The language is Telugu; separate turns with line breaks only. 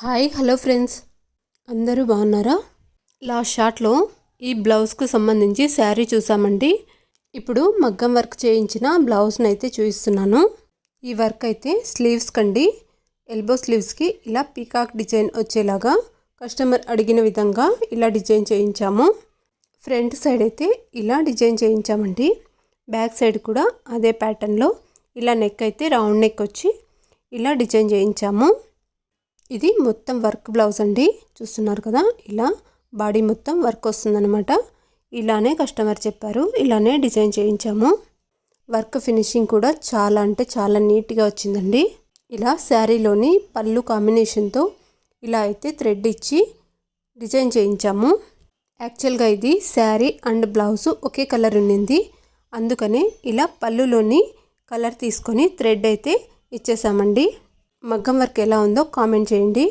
Hi hello friends. అందరూ బాగున్నారా? లాస్ట్ షార్ట్లో ఈ బ్లౌజ్కు సంబంధించి శారీ చూసామండి. ఇప్పుడు మగ్గం వర్క్ చేయించిన బ్లౌజ్ని అయితే చూపిస్తున్నాను. ఈ వర్క్ అయితే స్లీవ్స్ కండి. ఎల్బో స్లీవ్స్కి ఇలా పీకాక్ డిజైన్ వచ్చేలాగా కస్టమర్ అడిగిన విధంగా ఇలా డిజైన్ చేయించాము. ఫ్రంట్ సైడ్ అయితే ఇలా డిజైన్ చేయించామండి. బ్యాక్ సైడ్ కూడా అదే ప్యాటర్న్లో ఇలా నెక్ అయితే రౌండ్ నెక్ వచ్చి ఇలా డిజైన్ చేయించాము. ఇది మొత్తం వర్క్ బ్లౌజ్ అండి. చూస్తున్నారు కదా ఇలా బాడీ మొత్తం వర్క్ వస్తుందన్నమాట. ఇలానే కస్టమర్ చెప్పారు ఇలానే డిజైన్ చేయించాము. వర్క్ ఫినిషింగ్ కూడా చాలా అంటే చాలా నీట్గా వచ్చిందండి. ఇలా శారీలోని పళ్ళు కాంబినేషన్తో ఇలా అయితే థ్రెడ్ ఇచ్చి డిజైన్ చేయించాము. యాక్చువల్గా ఇది శారీ అండ్ బ్లౌజ్ ఒకే కలర్ ఉండింది అందుకనే ఇలా పళ్ళులోని కలర్ తీసుకొని థ్రెడ్ అయితే ఇచ్చేసామండి. మగ్గం వర్క్ ఎలా ఉందో కామెంట్ చేయండి.